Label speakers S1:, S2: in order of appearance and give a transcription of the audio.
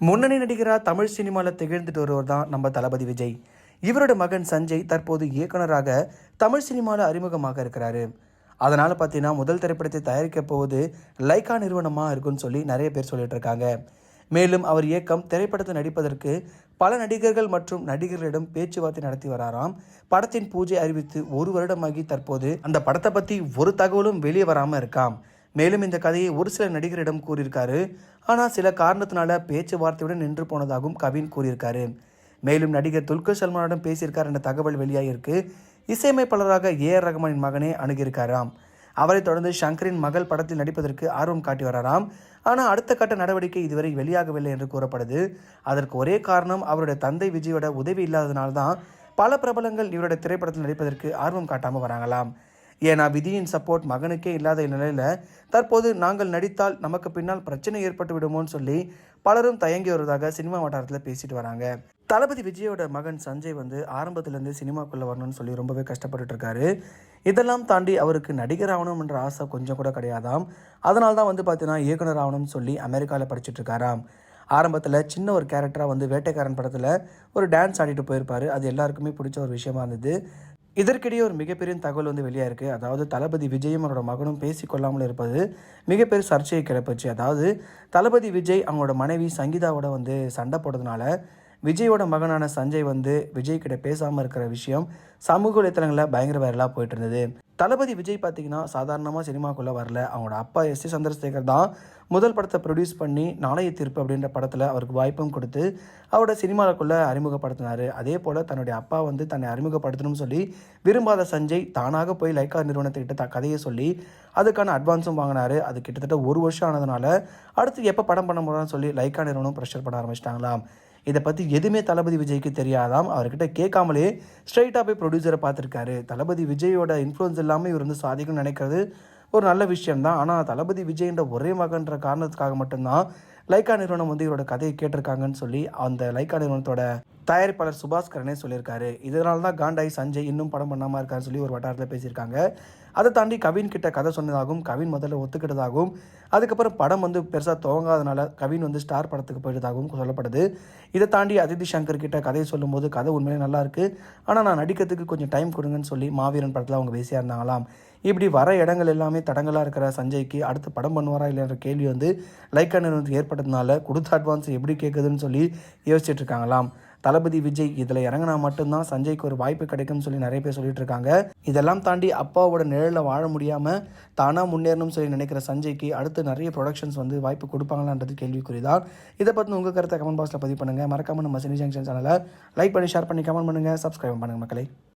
S1: முன்னணி நடிகராக தமிழ் சினிமாவில் திகழ்ந்துட்டு வருவர் தான் நம்ம தளபதி விஜய். இவரோட மகன் சஞ்சய் தற்போது இயக்குனராக தமிழ் சினிமாவில் அறிமுகமாக இருக்கிறாரு. அதனால் பார்த்தீங்கன்னா முதல் திரைப்படத்தை தயாரிக்க போவது லைக்கா நிறுவனமாக இருக்குன்னு சொல்லி நிறைய பேர் சொல்லிட்டு இருக்காங்க. மேலும் அவர் இயக்கம் திரைப்படத்தை நடிப்பதற்கு பல நடிகர்கள் மற்றும் நடிகர்களிடம் பேச்சுவார்த்தை நடத்தி வராராம். படத்தின் பூஜை அறிவித்து ஒரு வருடமாகி தற்போது அந்த படத்தை பற்றி ஒரு தகவலும் வெளியே வராமல் இருக்காம். மேலும் இந்த கதையை ஒரு சில நடிகரிடம் கூறியிருக்காரு. ஆனால் சில காரணத்தினால பேச்சுவார்த்தையுடன் நின்று போனதாகவும் கவின் கூறியிருக்காரு. மேலும் நடிகர் துல்கர் சல்மானிடம் பேசியிருக்கார் என்ற தகவல் வெளியாகிருக்கு இசையமைப்பாளராக ஏ ஆர் ரஹ்மானின் மகனே அணுகியிருக்காராம். அவரைத் தொடர்ந்து ஷங்கரின் மகள் படத்தில் நடிப்பதற்கு ஆர்வம் காட்டி வராராம். ஆனால் அடுத்த கட்ட நடவடிக்கை இதுவரை வெளியாகவில்லை என்று கூறப்படுது. அதற்கு ஒரே காரணம் அவருடைய தந்தை விஜயோட உதவி இல்லாததுனால்தான் பல பிரபலங்கள் இவருடைய திரைப்படத்தில் நடிப்பதற்கு ஆர்வம் காட்டாமல் வராங்களாம். ஏன்னா விதியின் சப்போர்ட் மகனுக்கே இல்லாத நிலையில் தற்போது நாங்கள் நடித்தால் நமக்கு பின்னால் பிரச்சனை ஏற்பட்டு விடுமோன்னு சொல்லி பலரும் தயங்கி வருவதாக சினிமா வட்டாரத்தில் பேசிட்டு வராங்க. தளபதி விஜயோட மகன் சஞ்சய் வந்து ஆரம்பத்திலேருந்து சினிமாக்குள்ளே வரணும்னு சொல்லி ரொம்பவே கஷ்டப்பட்டு இருக்காரு. இதெல்லாம் தாண்டி அவருக்கு நடிகர் ஆகணும்ன்ற ஆசை கொஞ்சம் கூட கிடையாதாம். அதனால தான் வந்து பார்த்தீங்கன்னா இயக்குனர் ஆகணும்னு சொல்லி அமெரிக்காவில் படிச்சுட்டு இருக்காராம். ஆரம்பத்தில் சின்ன ஒரு கேரக்டராக வந்து வேட்டைக்காரன் படத்தில் ஒரு டான்ஸ் ஆடிட்டு போயிருப்பார். அது எல்லாருக்குமே பிடிச்ச ஒரு விஷயமா இருந்தது. இதற்கிடையே ஒரு மிகப்பெரிய தகவல் வந்து வெளியாக இருக்குது அதாவது தளபதி விஜயும் அவரோட மகனும் பேசிக்கொள்ளாமல் இருப்பது மிகப்பெரிய சர்ச்சையை கிளப்பிச்சு. அதாவது தளபதி விஜய் அவங்களோட மனைவி சங்கீதாவோட வந்து சண்டை போடுறதுனால விஜயோட மகனான சஞ்சய் வந்து விஜய் கிட்ட பேசாமல் இருக்கிற விஷயம் சமூக வலைத்தளங்களில் பயங்கர வைரலாக போயிட்டு இருந்தது. தளபதி விஜய் பார்த்தீங்கன்னா சாதாரணமாக சினிமாக்குள்ளே வரல. அவங்களோட அப்பா எஸ். சி. சந்திரசேகர் தான் முதல் படத்தை ப்ரொடியூஸ் பண்ணி நாளைய தீர்ப்பு அப்படின்ற படத்தில் அவருக்கு வாய்ப்பும் கொடுத்து அவரோட சினிமாவுக்குள்ளே அறிமுகப்படுத்தினார். அதே போல் தன்னுடைய அப்பா வந்து தன்னை அறிமுகப்படுத்தணும்னு சொல்லி விரும்பாத சஞ்சய் தானாக போய் லைக்கா நிறுவனத்துக்கிட்ட த கதையை சொல்லி அதுக்கான அட்வான்ஸும் வாங்கினாரு. அது கிட்டத்தட்ட ஒரு வருஷம் ஆனதுனால அடுத்து எப்போ படம் பண்ண முடியும்னு சொல்லி லைக்கா நிறுவனம் ப்ரெஷர் பண்ண ஆரம்பிச்சிட்டாங்களாம். இதை பற்றி எதுவுமே தளபதி விஜய்க்கு தெரியாதாம். அவர்கிட்ட கேட்காமலே ஸ்ட்ரைட்டாக போய் ப்ரொடியூசரை பார்த்துருக்காரு. தளபதி விஜயோட இன்ஃப்ளூயன்ஸ் இல்லாமல் இவர் வந்து சாதிக்கணும்னு நினைக்கிறது ஒரு நல்ல விஷயம்தான். ஆனால் தளபதி விஜய்ன்ற ஒரே மகன்ற காரணத்துக்காக மட்டும்தான் லைக்கா நிறுவனம் வந்து இவரோட கதையை கேட்டிருக்காங்கன்னு சொல்லி அந்த லைக்கா நிறுவனத்தோட தயாரிப்பாளர் சுபாஸ்கரனே சொல்லியிருக்காரு. இதனால தான் காண்டாய் சஞ்சய் இன்னும் படம் பண்ணாமல் இருக்காருன்னு சொல்லி ஒரு வட்டாரத்தில் பேசியிருக்காங்க. அதை தாண்டி கவின் கிட்ட கதை சொன்னதாகவும் கவின் முதல்ல ஒத்துக்கிட்டதாகவும் அதுக்கப்புறம் படம் வந்து பெருசாக துவங்காதனால கவின் வந்து ஸ்டார் படத்துக்கு போயிட்டதாகவும் சொல்லப்படுது. இதை தாண்டி அதிதி சங்கர் கிட்ட கதையை சொல்லும்போது கதை உண்மையிலே நல்லா இருக்கு. ஆனால் நான் நடிக்கிறதுக்கு கொஞ்சம் டைம் கொடுங்கன்னு சொல்லி மாவீரன் படத்தில் அவங்க பேசியாக இருந்தாங்களாம். இப்படி வர இடங்கள் எல்லாமே தடங்களாக இருக்கிற சஞ்சய்க்கு அடுத்து படம் பண்ணுவாரா இல்லைன்ற கேள்வி வந்து லைக்கா நிறுவனத்துக்கு ஏற்பட்டதுனால கொடுத்த அட்வான்ஸ் எப்படி கேட்குதுன்னு சொல்லி யோசிச்சுட்டு இருக்காங்களாம். தளபதி விஜய் இதில் இறங்கினா மட்டும்தான் சஞ்சய்க்கு ஒரு வாய்ப்பு கிடைக்கும்னு சொல்லி நிறைய பேர் சொல்லிட்டு இருக்காங்க. இதெல்லாம் தாண்டி அப்பாவோட நிழலில் வாழ முடியாமல் தானாக முன்னேறணும்னு சொல்லி நினைக்கிற சஞ்சய்க்கு அடுத்து நிறைய ப்ரொடக்ஷன்ஸ் வந்து வாய்ப்பு கொடுப்பாங்களான்றது கேள்விக்குறிதான். இதை பற்றி உங்கள் கருத்தை கமெண்ட் பாக்ஸில் பதிவு பண்ணுங்கள் மறக்காமல் நம்ம சினி ஜங்ஷன் சேனலை லைக் பண்ணி ஷேர் பண்ணி கமெண்ட் பண்ணுங்கள் சப்ஸ்கிரைப் பண்ணுங்கள் மக்களை.